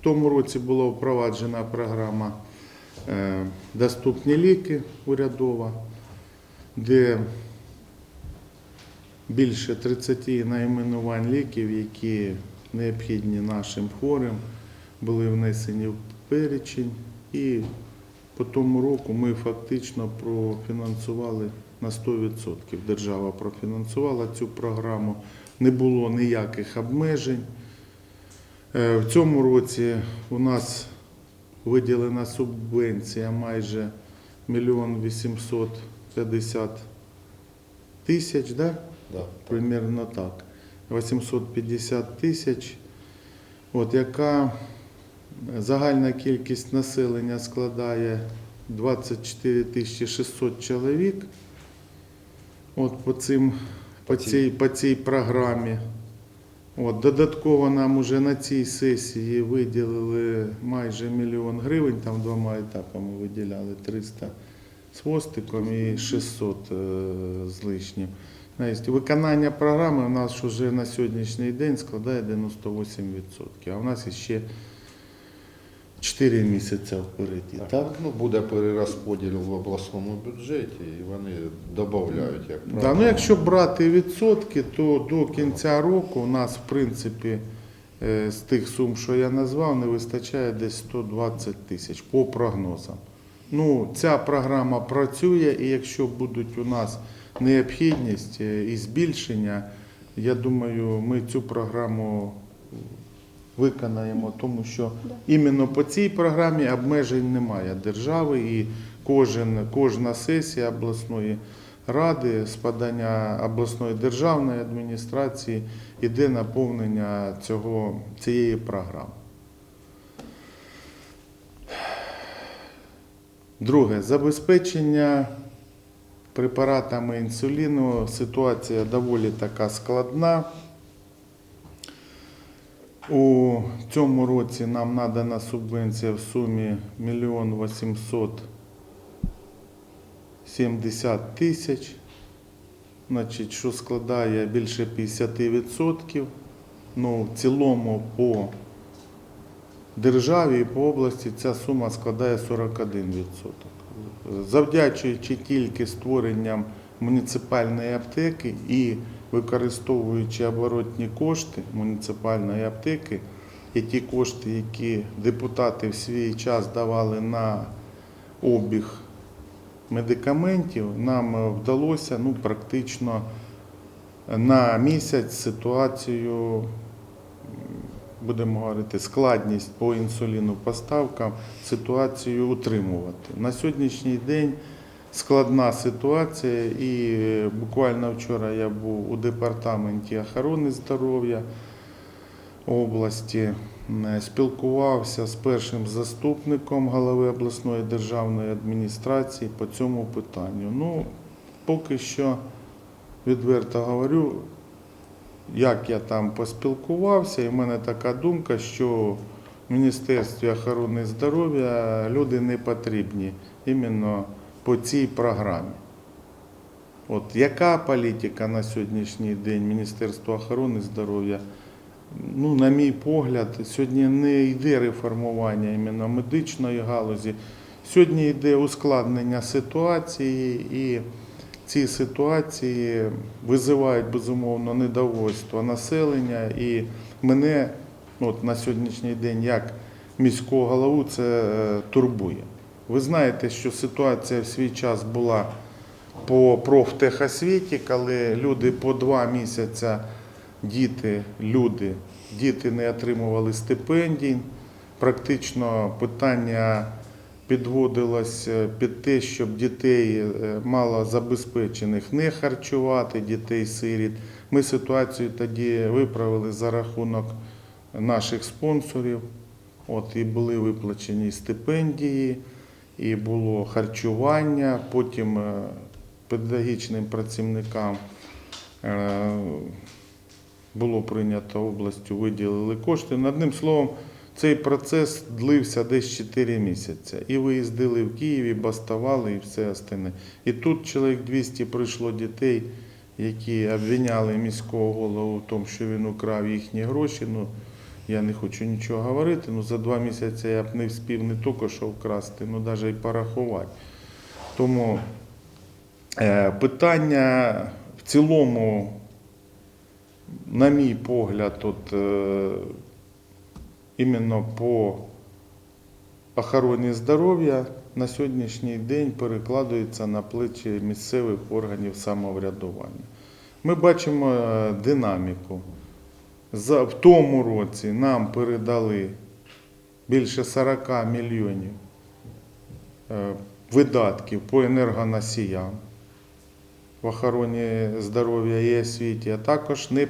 В тому році була впроваджена програма е, Доступні ліки урядова, де більше 30 найменувань ліків, які необхідні нашим хворим, були внесені в перечень. І по тому року ми фактично профінансували на 100%. Держава профінансувала цю програму, не було ніяких обмежень. Е, В цьому році у нас виділена субвенція майже 1 850 тисяч, да? Да. примерно так. 850 тисяч, от, яка загальна кількість населення складає 24 тисячі 600 чоловік. От по, цим, по, цій, по цій програмі. От, додатково нам уже на цій сесії виділили майже мільйон гривень, там двома етапами виділяли 300 з хвостиком і 600 е, з лишнім. Виконання програми у нас вже на сьогоднішній день складає 98%, а у нас ще 4 місяці впереді. Так? Так, ну буде перерозподіл в обласному бюджеті, і вони додають, як Да, ну якщо брати відсотки, то до кінця року у нас, в принципі, е, з тих сум, що я назвав, не вистачає десь 120 тисяч по прогнозам. Ну, ця програма працює, і якщо будуть у нас необхідність е, і збільшення, я думаю, ми цю програму виконаємо, тому що іменно по цій програмі обмежень немає держави і кожен, кожна сесія обласної ради з подання обласної державної адміністрації іде наповнення цього, цієї програми. Друге, забезпечення препаратами інсуліну. Ситуація доволі така складна. У цьому році нам надана субвенція в сумі 1 870 тисяч, значить, що складає більше 50%. Ну, в цілому по державі і по області ця сума складає 41%. Завдячуючи тільки створенням муніципальної аптеки і використовуючи оборотні кошти муніципальної аптеки, і ті кошти, які депутати в свій час давали на обіг медикаментів, нам вдалося ну, практично на місяць ситуацію будемо говорити, складність по інсуліну поставкам, ситуацію утримувати. На сьогоднішній день складна ситуація, і е, буквально вчора я був у департаменті охорони здоров'я області, спілкувався з першим заступником голови обласної державної адміністрації по цьому питанню. Ну, поки що, відверто говорю, як я там поспілкувався, і в мене така думка, що в Міністерстві охорони здоров'я люди не потрібні іменно по цій програмі. От яка політика на сьогоднішній день Міністерства охорони здоров'я? Ну, на мій погляд, сьогодні не йде реформування іменно медичної галузі. Сьогодні йде ускладнення ситуації, і ці ситуації визивають безумовно недовольство населення. І мене от на сьогоднішній день, як міського голову, це е, турбує. Ви знаєте, що ситуація в свій час була по профтехосвіті, коли люди по два місяці, діти, люди, діти не отримували стипендій. Практично питання підводилось е, під те, щоб дітей е, малозабезпечених не харчувати, дітей сиріт. Ми ситуацію тоді виправили за рахунок наших спонсорів. От, і були виплачені стипендії, і було харчування. Потім е, педагогічним працівникам е, було прийнято областю, виділили кошти. Одним словом, цей процес длився десь 4 місяці. І виїздили в Київ, і бастували, і все остальне. І тут чоловік 200 прийшло дітей, які обвиняли міського голову в тому, що він украв їхні гроші. Ну, Я не хочу нічого говорити, ну за два місяці я б не вспів не тільки що вкрасти, ну навіть і порахувати. Тому е, питання в цілому, на мій погляд, от, е, іменно по охороні здоров'я на сьогоднішній день перекладується на плечі місцевих органів самоврядування. Ми бачимо е, динаміку. За, в тому році нам передали більше 40 мільйонів е, видатків по енергоносіям в охороні здоров'я і освіті, а також не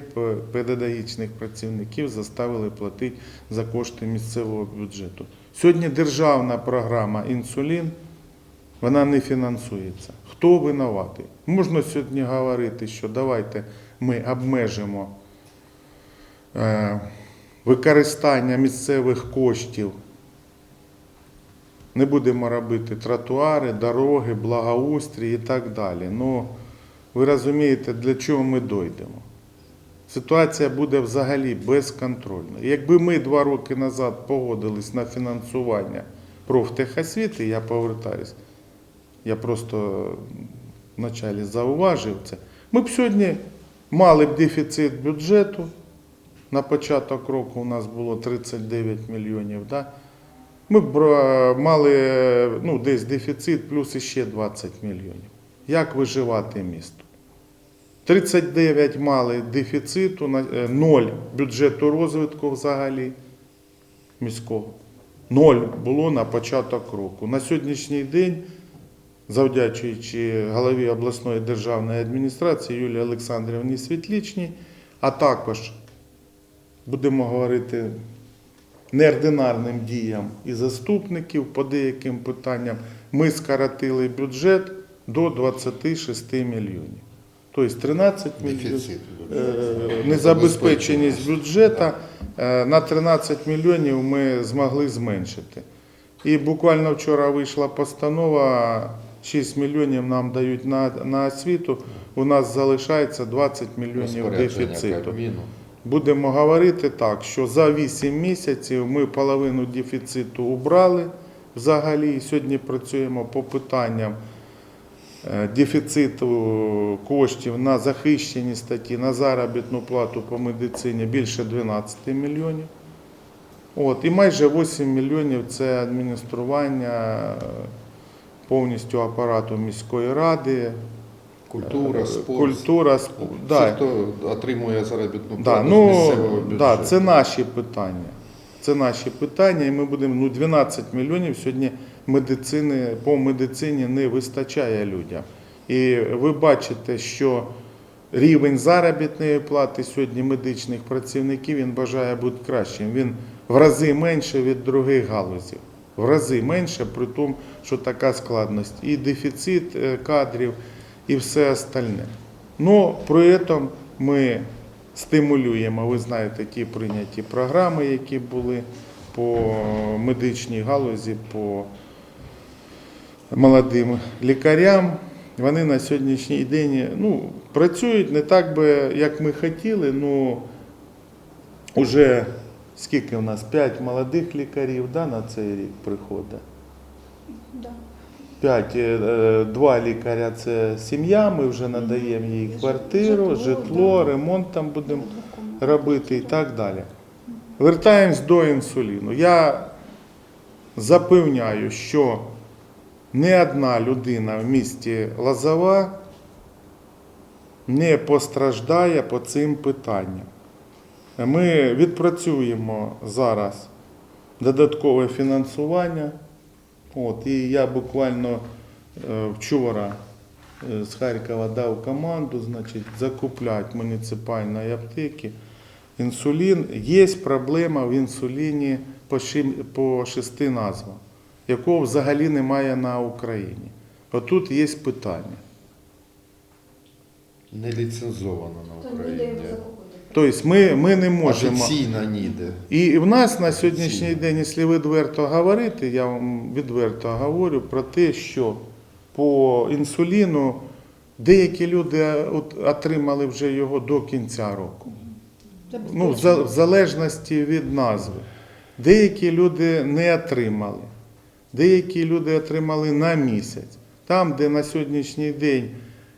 педагогічних працівників заставили платити за кошти місцевого бюджету. Сьогодні державна програма інсулін вона не фінансується. Хто винуватий? Можна сьогодні говорити, що давайте ми обмежимо використання місцевих коштів. Не будемо робити тротуари, дороги, благоустрій і так далі. Ну, ви розумієте, для чого ми дойдемо. Ситуація буде взагалі безконтрольна. Якби ми два роки назад погодились на фінансування профтехосвіти, я повертаюсь, я просто вначалі зауважив це, ми б сьогодні мали б дефіцит бюджету. На початок року у нас було 39 мільйонів. Да? Ми е, мали ну, десь дефіцит плюс іще 20 мільйонів. Як виживати місто? 39 мали дефіциту, на- е, 0 бюджету розвитку взагалі міського. 0 було на початок року. На сьогоднішній день, завдячуючи голові обласної державної адміністрації Юлії Олександрівні Світлічній, а також будемо говорити неординарним діям і заступників по деяким питанням, ми скоротили бюджет до 26 мільйонів. Тобто 13 мільйонів. Е, незабезпеченість бюджету е, на 13 мільйонів ми змогли зменшити. І буквально вчора вийшла постанова, 6 мільйонів нам дають на, на освіту, у нас залишається 20 мільйонів дефіциту. Будемо говорити так, що за 8 місяців ми половину дефіциту убрали взагалі. Сьогодні працюємо по питанням е, дефіциту коштів на захищені статті, на заробітну плату по медицині більше 12 мільйонів. От, і майже 8 мільйонів це адміністрування е, повністю апарату міської ради, Культура, е, спорт. культура, сп- Всі, да. хто отримує заробітну Да, плату з ну, місцевого бюджету. да, це наші питання. Це наші питання, і ми будемо ну, 12 мільйонів сьогодні медицини по медицині не вистачає людям. І ви бачите, що рівень заробітної плати сьогодні медичних працівників він бажає бути кращим. Він в рази менше від других галузів. В рази менше, при тому, що така складність. І дефіцит е, кадрів, і все остальне. Но при этом ми стимулюємо, ви знаєте, ті прийняті програми, які були по медичній галузі, по молодим лікарям. Вони на сьогоднішній день ну, працюють не так би, як ми хотіли, ну вже скільки у нас? П'ять молодих лікарів да, на цей рік приходить. Да. П'ять, е, е, два лікаря це сім'я, ми вже надаємо їй квартиру, Житло, ремонт там будемо робити і так далі. Вертаємось до інсуліну. Я запевняю, що не одна людина в місті Лозова не постраждає по цим питанням. Ми відпрацюємо зараз додаткове фінансування. От, і я буквально е, вчора е, з Харкова дав команду, значить, закуплять муніципальні аптеки. Інсулін. Є проблема в інсуліні по, шести назвам, якого взагалі немає на Україні. Отут є питання. Не ліцензовано на Україні. Тобто ми, ми не можемо. Офіційно ніде. І в нас на сьогоднішній Офіційно. день, якщо відверто говорити, я вам відверто говорю про те, що по інсуліну деякі люди отримали вже його до кінця року. ну, в залежності від назви. Деякі люди не отримали, деякі люди отримали на місяць. Там, де на сьогоднішній день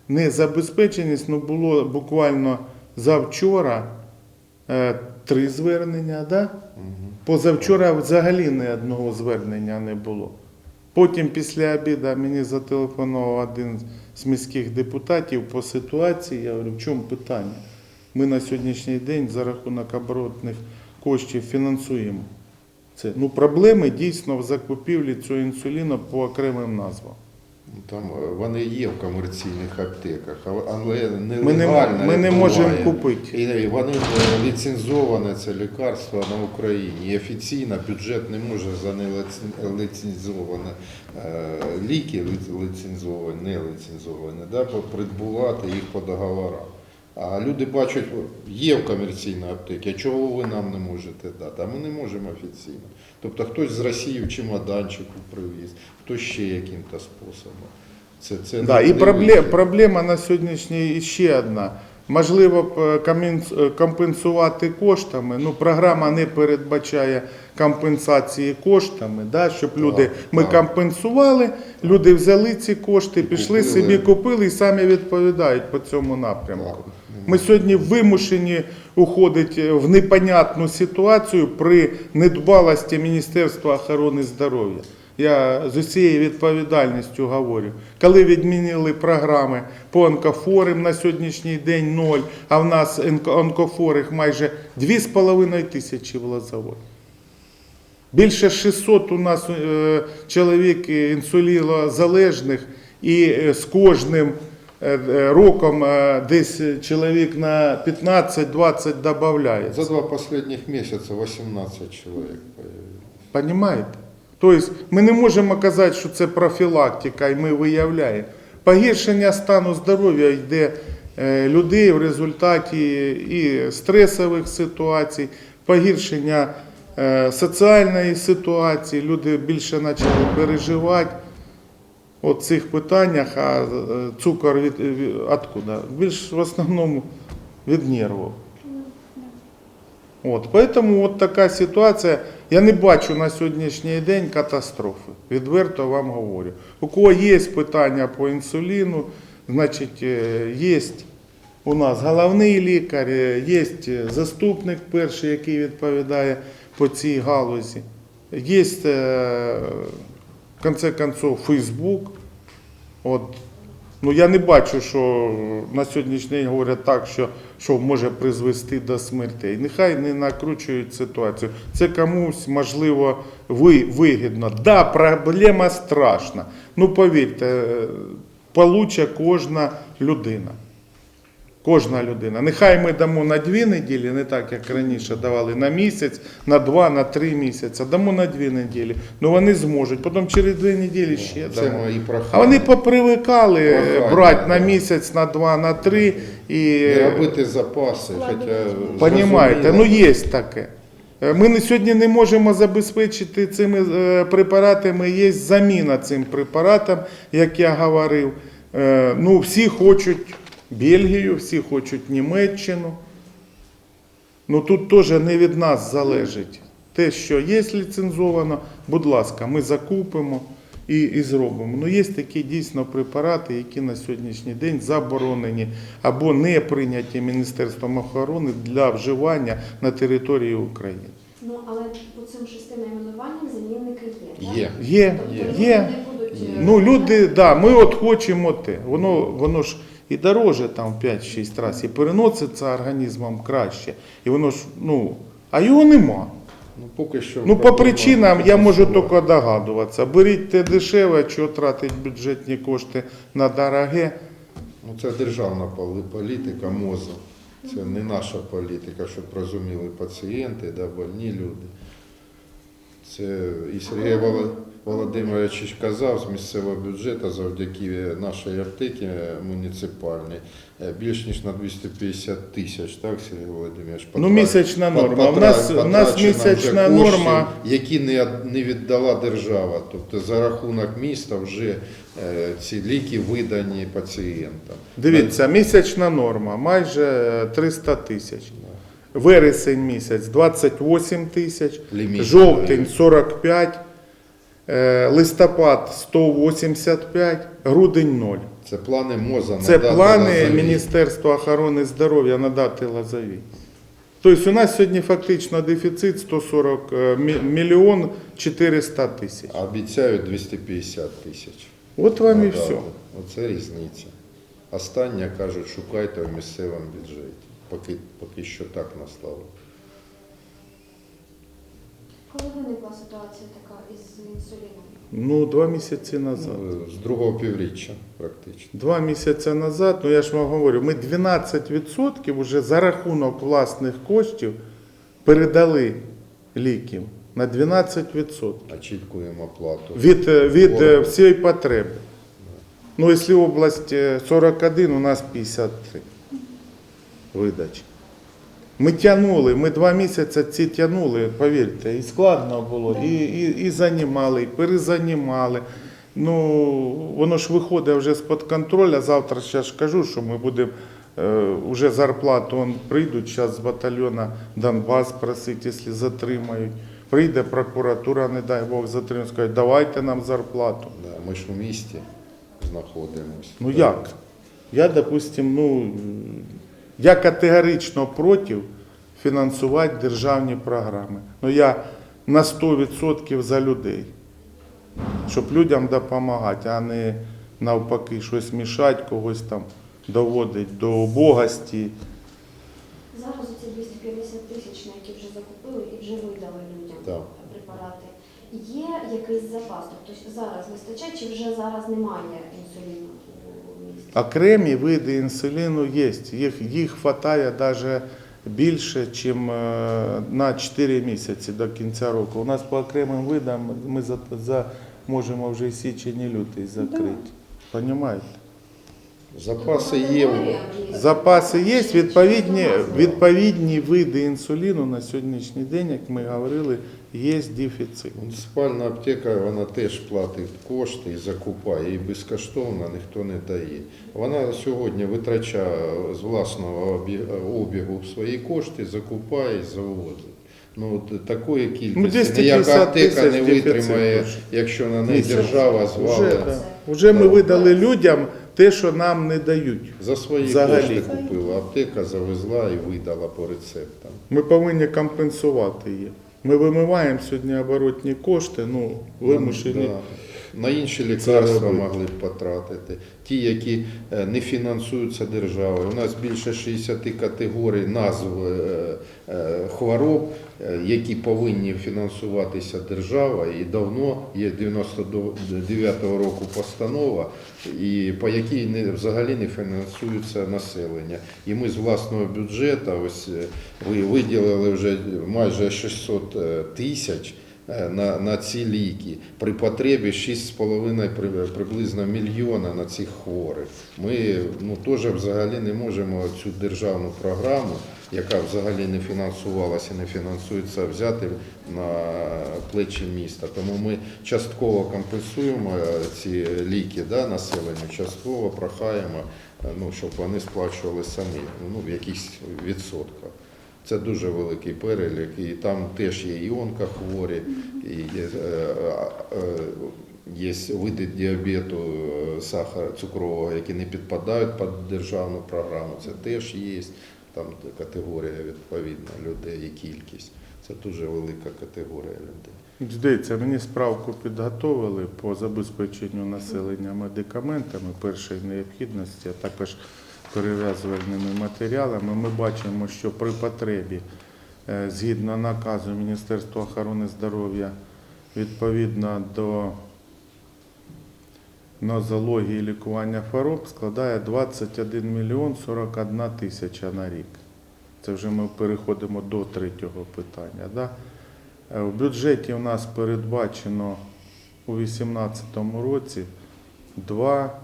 не забезпеченість, ну було буквально завчора е, три звернення, да? позавчора взагалі ні одного звернення не було. Потім після обіду мені зателефонував один з міських депутатів по ситуації. Я говорю, в чому питання? Ми на сьогоднішній день за рахунок оборотних коштів фінансуємо це. Ну, проблеми дійсно в закупівлі цього інсуліну по окремим назвам. Там е, вони є в комерційних аптеках, але- але Ми не, ми не можемо купити. І вони е, ліцензоване це лікарство на Україні. І офіційно бюджет не може за неліцензовані ліки, ліцензовані, не ліцензовані, да, придбувати їх по договорах. А люди бачать, є в комерційній аптеці, а чого ви нам не можете дати? А ми не можемо офіційно. Тобто хтось з Росії в чемоданчику привіз, хтось ще яким-то способом. Це, це Да, і проблема, проблема на сьогоднішній ще одна. Можливо, е, е, компенсувати коштами. Ну, програма не передбачає компенсації коштами, да, щоб люди ми так. компенсували, люди взяли ці кошти, пішли купили. собі, купили і самі відповідають по цьому напрямку. Так. Ми сьогодні вимушені уходити в непонятну ситуацію при недбалості Міністерства охорони здоров'я. Я з усією відповідальністю говорю. Коли відмінили програми по онкофорам на сьогоднішній день ноль, а в нас онкофорих майже 2,5 тисячі в Лозовой. Більше 600 у нас е, чоловік інсулінозалежних і е, з кожним е, роком десь чоловік на 15-20 додається. За два последних месяца 18 человек появилось. Понимаєте? Тобто ми не можемо казати, що це профілактика, і ми виявляємо. Погіршення стану здоров'я йде е, людей в результаті і стресових ситуацій, погіршення е, соціальної ситуації. Люди більше почали переживати у цих питаннях, а е, цукор від, від откуда? Більш в основному від нервів. От, поэтому от така ситуація. Я не бачу на сьогоднішній день катастрофи. Відверто вам говорю. У кого є питання по інсуліну, значить, е, є у нас головний лікар, е, є заступник перший, який відповідає по цій галузі. Є, е, в конце концов, Фейсбук. От, ну я не бачу, що на сьогоднішній день говорять так, що, що може призвести до смертей. Нехай не накручують ситуацію. Це комусь, можливо, ви, вигідно. Да, проблема страшна. Ну повірте, получа получе кожна людина. Кожна людина. Нехай ми дамо на дві неділі, не так як раніше давали на місяць, на два, на три місяці. Дамо на дві неділі. Ну вони зможуть. Потім через дві неділі ще Це дамо. мої. А вони попривикали Прохання, брати на місяць, на два, на три і Не робити запаси, хоча Понімаєте, ну є таке. Е, Ми на сьогодні не можемо забезпечити цими е, препаратами. Є заміна цим препаратам, як я говорив. Е, Ну, всі хочуть Бельгію, всі хочуть Німеччину. Ну тут теж не від нас залежить. Те, що є ліцензовано, будь ласка, ми закупимо і, і зробимо. Ну є такі дійсно препарати, які на сьогоднішній день заборонені або не прийняті Міністерством охорони для вживання на території України. Ну, але по цим шести найменуванням замінники є. так? Є. Є, Тобто є. люди не будуть, е, Ну люди, да, ми от хочемо те. Воно, воно ж і дороже там в 5-6 разів, і переноситься організмом краще. І воно ж, ну, а його нема. Ну, поки що Ну, по причинам я можу тільки догадуватися. Беріть те дешеве, що тратить бюджетні кошти на дороге. Ну, це державна політика МОЗу. Це не наша політика, щоб розуміли пацієнти, да, больні люди. Це і Сергій Воло- Володимирович казав з місцевого бюджету завдяки нашій аптеці муніципальній е, більш ніж на 250 тисяч, так, Сергій Володимирович? Ну, місячна норма. У нас- у нас місячна коштів, норма. які не, не віддала держава. Тобто за рахунок міста вже е, ці ліки видані пацієнтам. Дивіться, місячна норма майже 300 тисяч. вересень місяць 28 тисяч, жовтень 45, е, листопад 185, грудень 0. Це плани МОЗа Це надати плани Лазовій. Міністерства охорони здоров'я надати лазові. Тобто у нас сьогодні фактично дефіцит 140 е, мільйон 400 тисяч. А обіцяють 250 тисяч. От вам і все. Оце різниця. Останнє кажуть, шукайте в місцевому бюджеті. Поки, поки що так настало. Коли виникла ситуація така із інсуліном? Ну, два місяці назад. Ну, З другого півріччя практично. Два місяці назад, ну я ж вам говорю, ми 12% вже за рахунок власних коштів передали ліків на 12% Очікуємо плату. від, е, від е, всієї потреби. Ну, якщо область е, 41, у нас 53 видачі. Ми тягнули, ми два місяці ці тягнули, повірте, і складно було, і, і, і занімали, і перезанімали. Ну, воно ж виходить вже з-під контролю. Завтра ще ж кажу, що ми будемо е, вже зарплату он прийдуть зараз з батальйона Донбас просити, якщо затримають. Прийде прокуратура, не дай Бог, затримає, скаже, давайте нам зарплату. Да, ми ж у місті знаходимося. Ну як? Я, допустим, ну, я категорично проти фінансувати державні програми. Ну я на 100% за людей, щоб людям допомагати, а не навпаки щось мішати, когось там доводить до убогості. Зараз ці 250 тисяч, на які вже закупили і вже видали людям Так. препарати. Є якийсь запас? Тобто зараз вистачає чи вже зараз немає інсуліну? Окремі види інсуліну є. Їх, їх вистачає навіть більше, ніж на 4 місяці до кінця року. У нас по окремим видам ми за, за, можемо вже і січень, і лютий закрити. Понімаєте? Запаси є. Запаси є, відповідні, відповідні види інсуліну на сьогоднішній день, як ми говорили, є дефіцит. Муніципальна аптека вона теж платить кошти і закупає, і безкоштовно ніхто не дає. Вона сьогодні витрачає з власного обігу свої кошти, закупає і завозить. Ну, от такої Ну, кількості 250 ніяка аптека не витримає, вже. якщо на неї держава Вже, звалить. да. Вже ми видали людям те, що нам не дають. За свої Взагалі. кошти купила. Аптека завезла і видала по рецептам. Ми повинні компенсувати її. Ми вимиваємо сьогодні оборотні кошти, ну, вимушені. Да. На інші лікарства могли б потратити. Ті, які е, не фінансуються державою. У нас більше 60 категорій назв е, е, хвороб, які повинні фінансуватися державою. І давно є 99-го року постанова, і по якій не, взагалі не фінансується населення. І ми з власного бюджету, ось е, ви виділили вже майже 600 е, тисяч е, на, на ці ліки. При потребі 6,5 при- приблизно мільйона на цих хворих. Ми ну, теж взагалі не можемо цю державну програму, яка взагалі не фінансувалася, не фінансується, взяти на плечі міста. Тому ми частково компенсуємо е, ці ліки да, населенню, частково прохаємо, е, ну, щоб вони сплачували самі ну, в якихось відсотках. Це дуже великий перелік, і там теж є і онкохворі, і є, е, є види діабету сахара цукрового, які не підпадають під державну програму. Це теж є. Там категорія відповідна людей і кількість. Це дуже велика категорія людей. Дивіться, мені справку підготовили по забезпеченню населення медикаментами першої необхідності, а також перев'язувальними матеріалами. Ми бачимо, що при потребі, е, згідно наказу Міністерства охорони здоров'я, відповідно до нозології лікування хвороб, складає 21 мільйон 41 тисяча на рік. Це вже ми переходимо до третього питання. Да? Е, В бюджеті у нас передбачено у 2018 році 2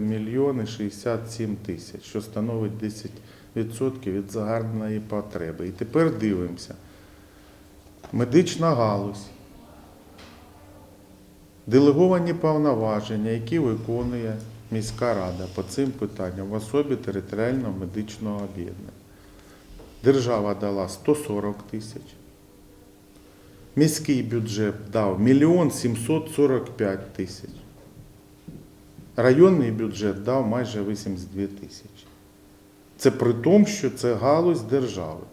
мільйони 67 тисяч, що становить 10% від загальної потреби. І тепер дивимося. Медична галузь. Делеговані повноваження, які виконує міська рада по цим питанням в особі територіального медичного об'єднання. держава дала 140 тисяч. Міський бюджет дав 1 745 тисяч. Районний бюджет дав майже 82 тисячі. Це при тому, що це галузь держави.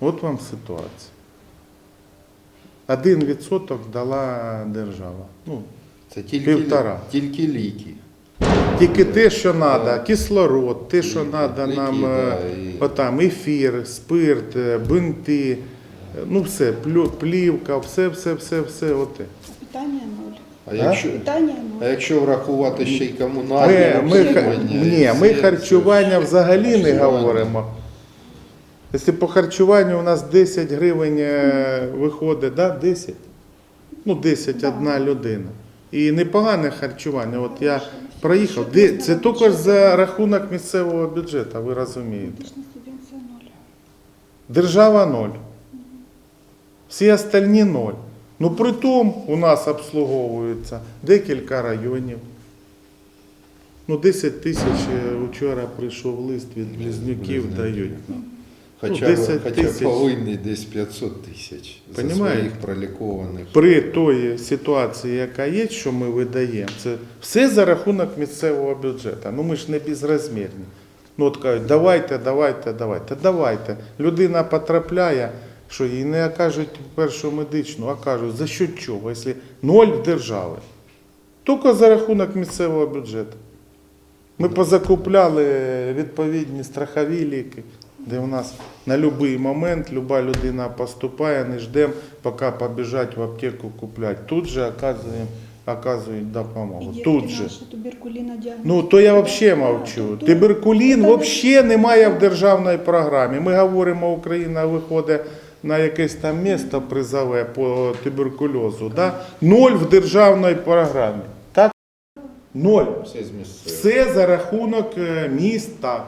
От вам ситуація. Один відсоток дала держава. Ну, Це тільки, Півтора. тільки ліки. тільки те, що треба, кислород, те, що треба нам, да, е, і- отам, ефір, спирт, е, бинти, е, ну все, плю- плівка, все, все, все, все. Оте. Питання ноль. А якщо, Питання а ноль. якщо врахувати ще й комунальні Ми, ми, ха- обслуговування, ні, ми харчування взагалі не харчування. говоримо. Якщо по харчуванню у нас 10 гривень е, виходить, да? 10? Ну, 10 одна людина. І непогане харчування. От я проїхав. Це тільки за рахунок місцевого бюджету, ви розумієте. Держава ноль. Всі остальні ноль. Ну при тому у нас обслуговується декілька районів. Ну, 10 тисяч е, вчора прийшов лист від близнюків Близнюків. дають. Хоча, Ну, 10 хоча тисяч. повинні десь 500 тисяч за своїх пролікованих. При тої ситуації, яка є, що ми видаємо, це все за рахунок місцевого бюджету. Ну ми ж не безрозмірні. Ну от кажуть, давайте, давайте, давайте, давайте. Людина потрапляє, що їй не окажуть першу медичну, а кажуть, за що чого, якщо ноль держави. Тільки за рахунок місцевого бюджету. Ми позакупляли відповідні страхові ліки, де у нас на будь-який момент люба людина поступає, не ждемо, поки побіжать в аптеку купляти. Тут же оказуємо, оказують допомогу. І Тут же. Ну, то я взагалі мовчу. Туберкулін взагалі немає в державній програмі. Ми говоримо, Україна виходить на якесь там місто призове по туберкульозу. Да? Ноль в державній програмі. Так? Ноль. Все. Все за рахунок е, міста.